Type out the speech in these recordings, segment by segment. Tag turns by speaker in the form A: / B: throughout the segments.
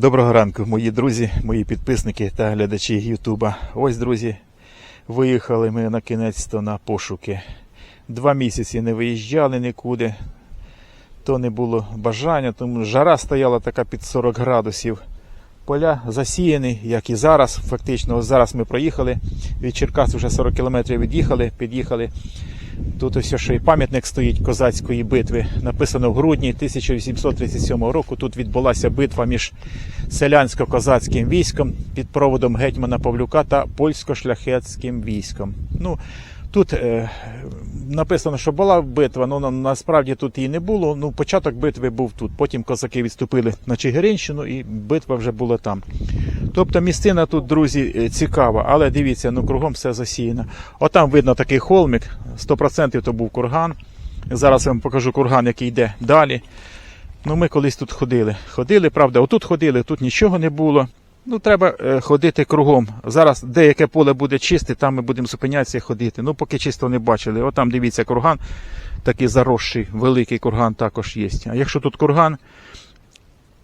A: Доброго ранку, мої друзі, мої підписники та глядачі Ютуба. Ось, друзі, виїхали ми на кінець то на пошуки. Два місяці не виїжджали нікуди, то не було бажання, тому жара стояла така під 40 градусів. Поля засіяні, як і зараз. Фактично, зараз ми проїхали. Від Черкас вже 40 кілометрів від'їхали, під'їхали. Тут ось ще й пам'ятник стоїть козацької битви. Написано в грудні 1837 року. Тут відбулася битва між селянсько-козацьким військом під проводом гетьмана Павлюка та польсько-шляхетським військом. Ну, тут е, написано, що була битва, але насправді тут її не було. Ну, початок битви був тут. Потім козаки відступили на Чигиринщину і битва вже була там. Тобто місцина тут, друзі, е, цікава, але дивіться, ну кругом все засіяно. Отам видно такий холмик, 100% то був курган. Зараз я вам покажу курган, який йде далі. Ну, ми колись тут ходили. Ходили, правда, отут ходили, тут нічого не було. Ну, треба е, ходити кругом. Зараз деяке поле буде чисте, там ми будемо зупинятися і ходити. Ну, поки чисто не бачили. Отам дивіться курган, такий заросший, великий курган також є. А якщо тут курган,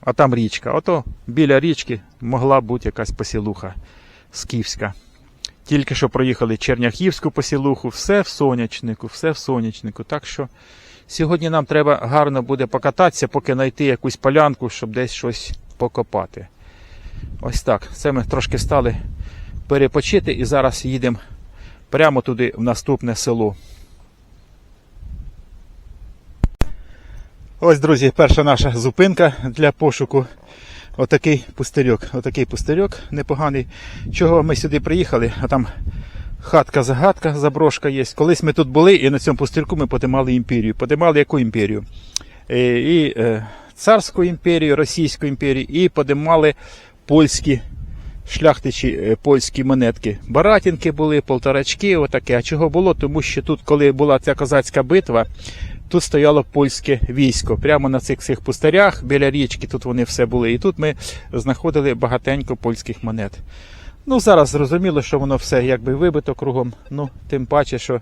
A: а там річка. Ото біля річки могла бути якась посілуха скіфська. Тільки що проїхали Черняхівську посілуху, все в сонячнику, все в сонячнику. Так що сьогодні нам треба гарно буде покататися, поки знайти якусь полянку, щоб десь щось покопати. Ось так. Це ми трошки стали перепочити і зараз їдемо прямо туди в наступне село. Ось, друзі, перша наша зупинка для пошуку. Отакий пустирьок. Отакий пустирьок непоганий. Чого ми сюди приїхали? А там хатка-загадка, заброшка є. Колись ми тут були і на цьому пустирку ми подимали імперію. Подимали яку імперію? Е, І е, царську імперію, Російську імперію, і подимали польські шляхтичі, е, польські монетки. Баратінки були, полторачки, отаке. А чого було? Тому що тут, коли була ця козацька битва, Тут стояло польське військо. Прямо на цих цих пустарях біля річки, тут вони все були. І тут ми знаходили багатенько польських монет. Ну, зараз зрозуміло, що воно все якби вибито кругом. Ну, тим паче, що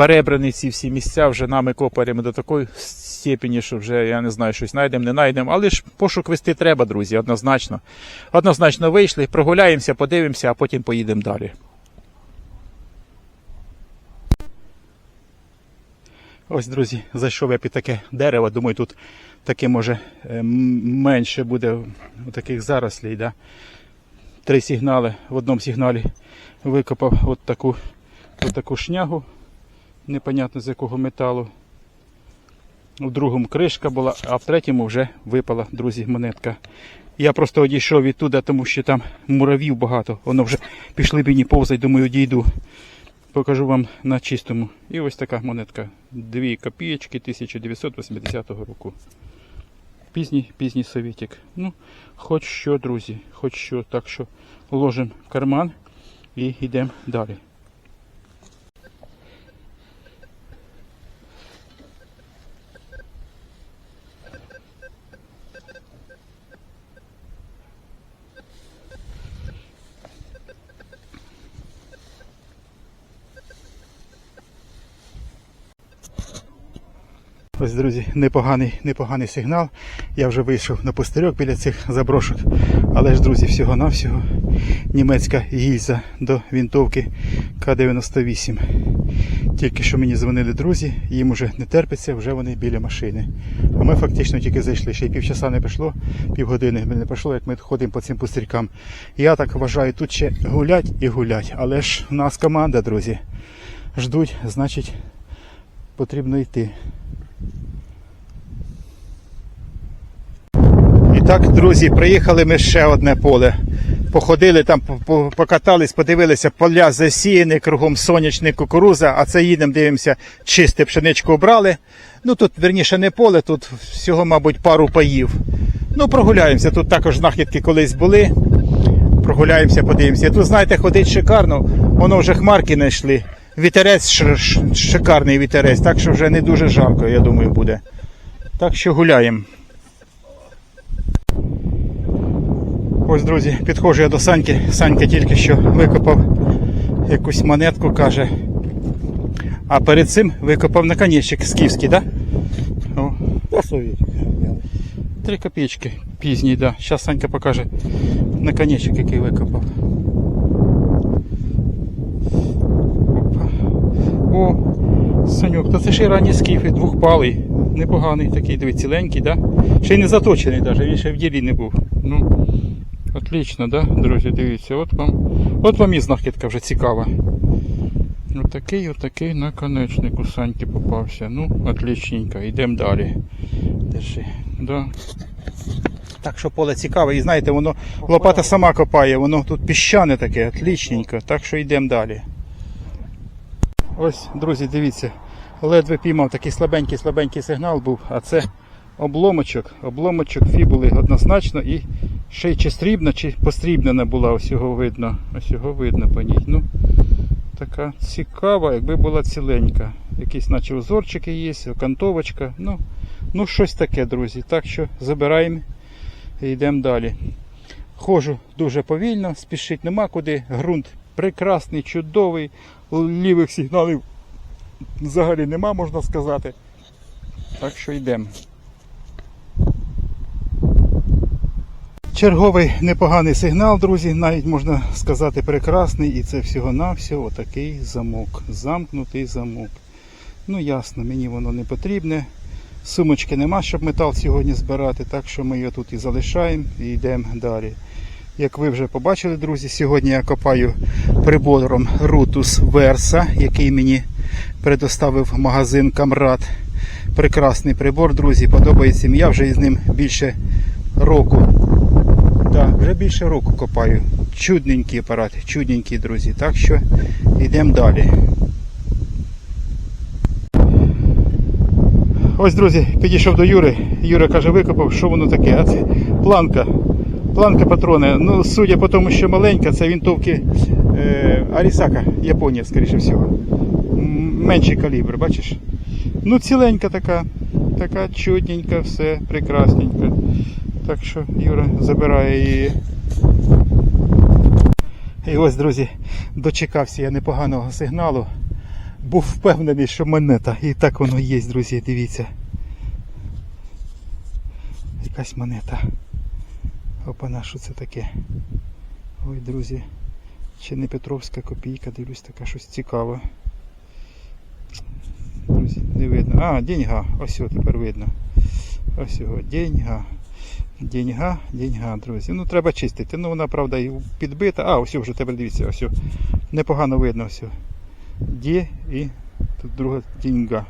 A: перебрані ці всі місця вже нами копарями до такої степені, що вже я не знаю, щось знайдемо, не знайдемо. Але ж пошук вести треба, друзі, однозначно. Однозначно вийшли, прогуляємося, подивимося, а потім поїдемо далі. Ось, друзі, зайшов я під таке дерево. Думаю, тут таке може е, менше буде таких зарослей. Да? Три сигнали в одному сигналі викопав от таку, от таку шнягу, непонятно з якого металу. У другому кришка була, а в третьому вже випала, друзі, монетка. Я просто одійшов відтуди, тому що там муравів багато. Воно вже пішли мені повзать, думаю, дійду покажу вам на чистому. І ось така монетка. Дві копієчки 1980 року. Пізній, пізній совєтик. Ну, хоч що, друзі, хоч що. Так що ложимо в карман і йдемо далі. Ось, друзі, непоганий, непоганий сигнал. Я вже вийшов на пустирьок біля цих заброшок. Але ж, друзі, всього-навсього німецька гільза до вінтовки К-98. Тільки що мені дзвонили друзі, їм уже не терпиться, вже вони біля машини. А ми фактично тільки зайшли. Ще й півчаса не пройшло, півгодини не пройшло, як ми ходимо по цим пустирькам. Я так вважаю, тут ще гулять і гулять. Але ж в нас команда, друзі. Ждуть, значить, потрібно йти. Так, друзі, приїхали ми ще одне поле. Походили там, по- по- покатались, подивилися, поля засіяні, кругом сонячний кукуруза, а це їдемо, дивимося, чисте пшеничку обрали. Ну тут, верніше, не поле, тут всього, мабуть, пару паїв. Ну, прогуляємося. Тут також знахідки колись були. Прогуляємося, подивимося. Тут, знаєте, ходить шикарно, воно вже хмарки знайшли. Вітерець шикарний вітерець, так що вже не дуже жарко, я думаю, буде. Так що гуляємо. Ось, друзі, підходжу я до Саньки. Санька тільки що викопав якусь монетку, каже. А перед цим викопав наконечник скіфський, так? Да? О, три копійки.
B: пізній, да. Зараз Санька покаже наконечник, який викопав. Опа. О, Санюк, то це ще й ранні скіфи, двохпалий. Непоганий такий, диви, ціленький, да? Ще й не заточений навіть, він ще в ділі не був. Ну, отлично, да, друзі, дивіться, от вам. От вам і знахідка вже цікава. Отакий, отакий наконечник у Саньки попався. Ну, отличненько, йдемо далі. Держи. Да. Так що поле цікаве, і знаєте, воно лопата сама копає, воно тут піщане таке, отличненько. Так що йдемо далі. Ось, друзі, дивіться, ледве піймав такий слабенький слабенький сигнал був, а це обломочок, обломочок фібули однозначно і ще чи стрібна, чи пострібнена була, ось його видно. Ось його видно по ній. Ну, така цікава, якби була ціленька. Якісь наче узорчики є, окантовочка. Ну, ну щось таке, друзі. Так що забираємо і йдемо далі. Ходжу дуже повільно, спішити нема куди. Ґрунт прекрасний, чудовий, лівих сигналів взагалі нема, можна сказати. Так що йдемо. Черговий непоганий сигнал, друзі, навіть можна сказати прекрасний, і це всього-навсього отакий замок. Замкнутий замок. Ну ясно, мені воно не потрібне. Сумочки нема, щоб метал сьогодні збирати, так що ми його тут і залишаємо і йдемо далі. Як ви вже побачили, друзі, сьогодні я копаю прибором Rutus Versa, який мені предоставив магазин Камрад. Прекрасний прибор, друзі, подобається. Я вже із ним більше року. Так, вже більше року копаю. Чудненький апарат, чудненький, друзі. Так що йдемо далі. Ось, друзі, підійшов до Юри. Юра каже, викопав, що воно таке? А це планка. Планка патрони. Ну, судя по тому, що маленька, це винтовки е, Арісака, Японія, скоріше всього. Менший калібр, бачиш? Ну, ціленька така, така чудненька, все прекрасненька. Так що Юра забирає її. І ось, друзі, дочекався я непоганого сигналу. Був впевнений, що монета. І так воно є, друзі, дивіться. Якась монета. Опана, що це таке? Ой, друзі. Чи не Петровська копійка, дивлюсь, така щось цікаве. Друзі, не видно. А, деньга. Ось його тепер видно. Ось його деньга. Деньга, деньга, друзі. Ну треба чистити. Ну вона, правда, і підбита. А, ось вже тепер дивіться, ось. Непогано видно все. Де і тут друга деньга.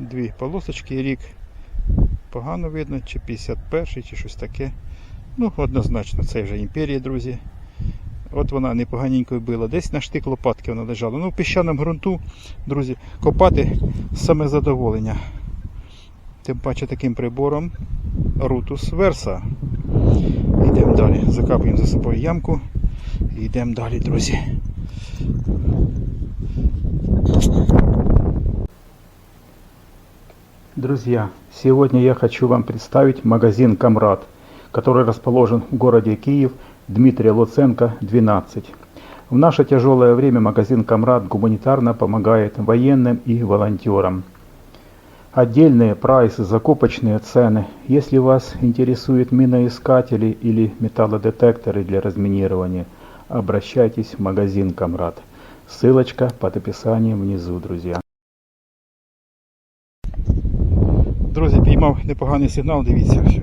B: Дві полосочки, рік. Погано видно, чи 51-й, чи щось таке. Ну, однозначно, це вже імперія, друзі. От вона непоганенько била. Десь на штик лопатки вона лежала. Ну, в піщаному ґрунту, друзі, копати саме задоволення. Тим паче таким прибором Rutus Versa. Йдемо далі. Закапуємо за собою ямку. І йдемо далі, друзі. Друзья, сегодня я хочу вам представить магазин Камрад, который расположен в городе Киев, Дмитрия Луценко, 12. В наше тяжелое время магазин Камрад гуманитарно помогает военным и волонтерам. Отдельные прайсы, закупочные цены. Если вас интересуют миноискатели или металлодетекторы для разминирования, обращайтесь в магазин Камрад. Ссылочка под описанием внизу, друзья. Друзі, піймав непоганий сигнал, дивіться все.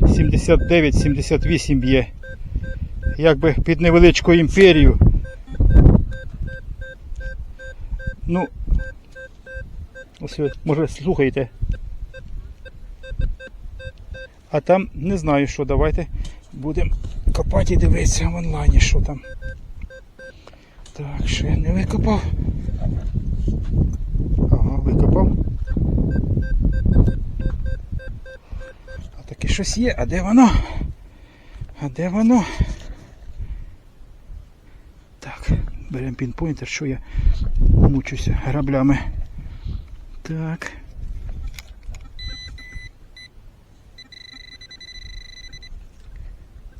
B: 79-78 б'є. Якби під невеличку імперію. Ну, ось ви, може слухаєте. А там не знаю що, давайте будемо копати і дивитися в онлайні, що там. Так, ще не викопав. Ага, викопав. А таке щось є, а де воно? А де воно? Так, беремо пінпойнтер, що я мучуся граблями. Так.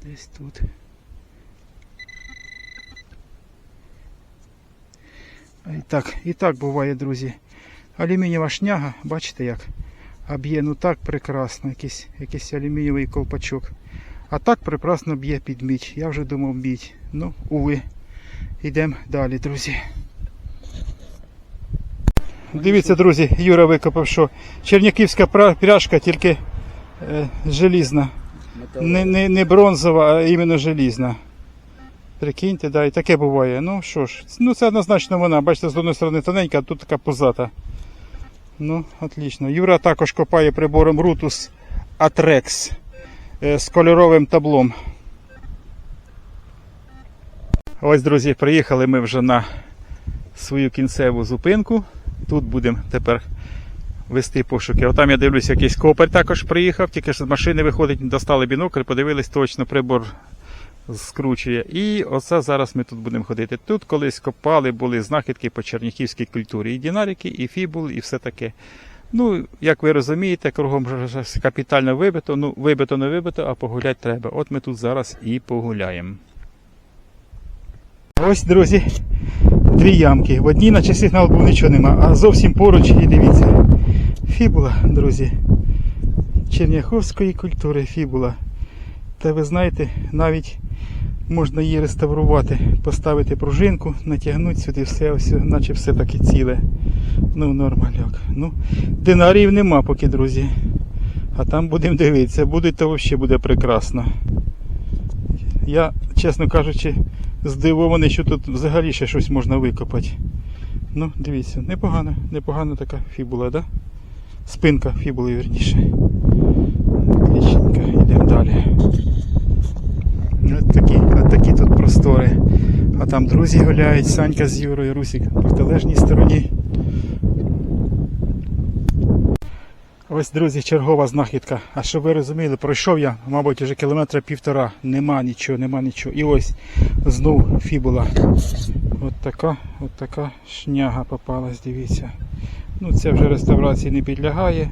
B: Десь тут. І так, і так буває, друзі. Алюмінієва шняга, бачите як? А б'є ну так прекрасно, якийсь, якийсь алюмінієвий колпачок. А так прекрасно б'є під мідь. Я вже думав мідь. Ну, уви. Йдемо далі, друзі. Дивіться, друзі, Юра викопав, що черняківська пряжка, тільки е, желізна. Не, не, не бронзова, а іменно желізна. Прикиньте, да, і таке буває. Ну що ж, ну це однозначно вона. Бачите, з одної сторони тоненька, а тут така позата. Ну, отлично. Юра також копає прибором Rutus Atrex е, з кольоровим таблом. Ось, друзі, приїхали ми вже на свою кінцеву зупинку. Тут будемо тепер вести пошуки. Отам я дивлюся, якийсь копер також приїхав, тільки що з машини виходить, достали бінокль, подивились точно, прибор скручує. І оце зараз ми тут будемо ходити. Тут колись копали, були знахідки по черніхівській культурі. І дінарики, і фібул, і все таке. Ну, як ви розумієте, кругом капітально вибито. Ну, вибито не вибито, а погуляти треба. От ми тут зараз і погуляємо. Ось, друзі, дві ямки. В одній наче сигнал був нічого нема, а зовсім поруч, і дивіться. Фібула, друзі. Черняховської культури фібула. Та ви знаєте, навіть можна її реставрувати, поставити пружинку, натягнути сюди все, ось, наче все таке ціле. Ну, нормальок. Ну, динарів нема поки, друзі. А там будемо дивитися, буде то взагалі буде прекрасно. Я, чесно кажучи, здивований, що тут взагалі ще щось можна викопати. Ну, дивіться, непогана, непогана така фібула, да? Спинка фібули, верніше. Отличненько, йдемо далі. От такі, от такі тут простори. А там друзі гуляють, Санька з Юрою, Русік в протилежній стороні. Ось, друзі, чергова знахідка. А щоб ви розуміли, пройшов я, мабуть, вже кілометра півтора. Нема нічого, нема нічого. І ось знов фібула. От така, от така шняга попалась, дивіться. Ну, це вже реставрації не підлягає.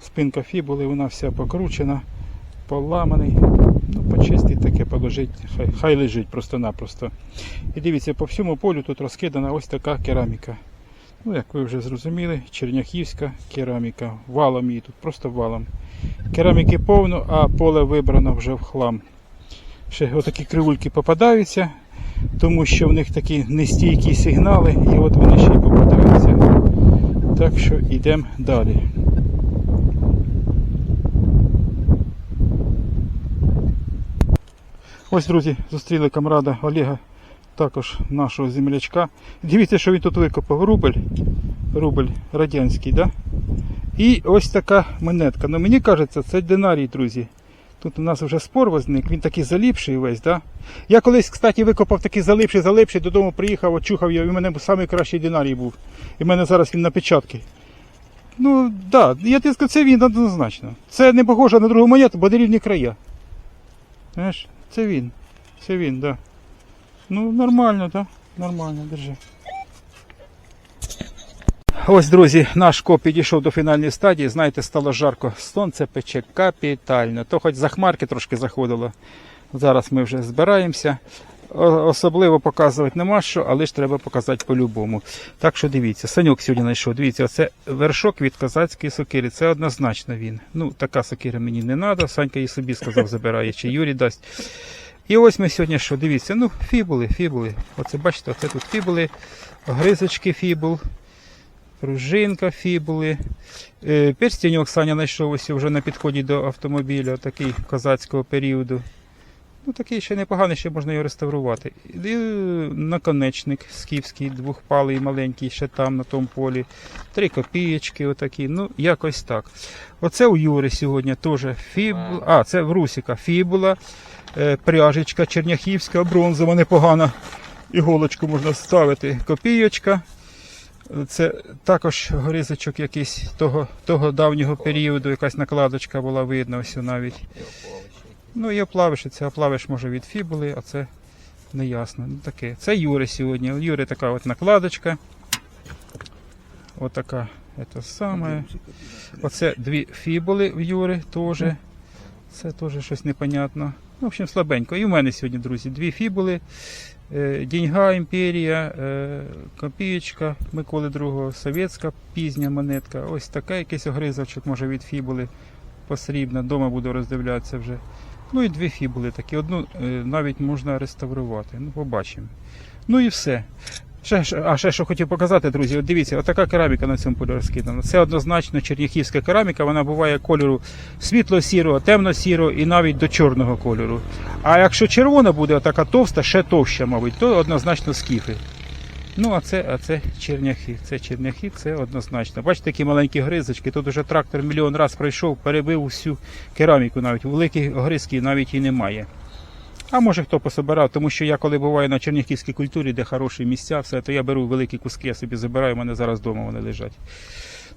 B: Спинка фібули, вона вся покручена, поламаний. Ну, почистить таке, положить, хай, хай лежить просто-напросто. І дивіться, по всьому полю тут розкидана ось така кераміка. Ну, як ви вже зрозуміли, черняхівська кераміка. Валом її тут, просто валом. Кераміки повно, а поле вибрано вже в хлам. Ще отакі кривульки попадаються, тому що в них такі нестійкі сигнали, і от вони ще й попадаються. Так що йдемо далі. Ось, друзі, зустріли камрада Олега, також нашого землячка. Дивіться, що він тут викопав. Рубль. Рубль радянський, да? І ось така монетка. Ну мені кажеться, це динарій, друзі. Тут у нас вже спор возник, він такий заліпший весь, да? Я колись, кстати, викопав такий залипший, залипший, додому приїхав, очухав його, і в мене найкращий динарій був. І в мене зараз він на печатки. Ну, да, я тобі скажу, це він однозначно. Це не похоже на другу монету, бо де рівні края. Знаєш, це він. Це він, так. Да. Ну, нормально, так? Нормально, держи. Ось, друзі, наш коп підійшов до фінальної стадії. Знаєте, стало жарко. Сонце пече капітально. То хоч за хмарки трошки заходило. Зараз ми вже збираємося. Особливо показувати нема що, але ж треба показати по-любому. Так що дивіться, саньок сьогодні знайшов. Дивіться, оце вершок від козацької сокири. Це однозначно він. Ну, така сокира мені не треба. Санька і собі сказав, забирає, чи Юрій дасть. І ось ми сьогодні що, дивіться, ну, фібули, фібули. Оце бачите, оце тут фібули, гризочки фібул, пружинка фібули. Е, Перстіньок Саня знайшов ось вже на підході до автомобіля, такий козацького періоду. Ну, такий ще непоганий, ще можна його реставрувати. І е, наконечник скіфський, двохпалий, маленький, ще там, на тому полі. Три копієчки отакі. Ну, якось так. Оце у Юри сьогодні теж фібула. А, це в Русіка фібула, пряжечка черняхівська, бронзова, непогана. Іголочку можна ставити. Копійочка. Це також горизочок якийсь того, того давнього періоду, якась накладочка була видна ось навіть. Ну і оплавиш, це оплавиш може від фібули, а це не ясно. Ну, таке. Це Юри сьогодні. У Юри така от накладочка. Отака. Це саме. Оце дві фібули в Юри теж. Це теж щось непонятно. В общем, слабенько. І в мене сьогодні, друзі, дві фібули. Е, Деньга, імперія, е, копієчка Миколи II, совєтська пізня монетка. Ось така якийсь огризочок, може від фібули посрібна. Дома буду роздивлятися вже. Ну і дві фібули такі. Одну е, навіть можна реставрувати. Ну, побачимо. Ну і все. Ще, а ще що хотів показати, друзі, от дивіться, отака кераміка на цьому полі розкидана. Це однозначно черніхівська кераміка, вона буває кольору світло-сірого, темно-сірого і навіть до чорного кольору. А якщо червона буде отака товста, ще товща, мабуть, то однозначно скіфи. Ну, а це, а це черняхи. Це черняхи, це однозначно. Бачите, такі маленькі гризочки. Тут уже трактор мільйон раз пройшов, перебив усю кераміку навіть. Великих гризків навіть і немає. А може хто пособирав, тому що я коли буваю на чернігівській культурі, де хороші місця, все, то я беру великі куски, я собі забираю, у мене зараз вдома вони лежать.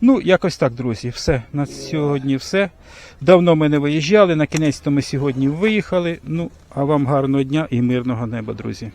B: Ну, якось так, друзі, все. На сьогодні все. Давно ми не виїжджали, на кінець то ми сьогодні виїхали. Ну, а вам гарного дня і мирного неба, друзі.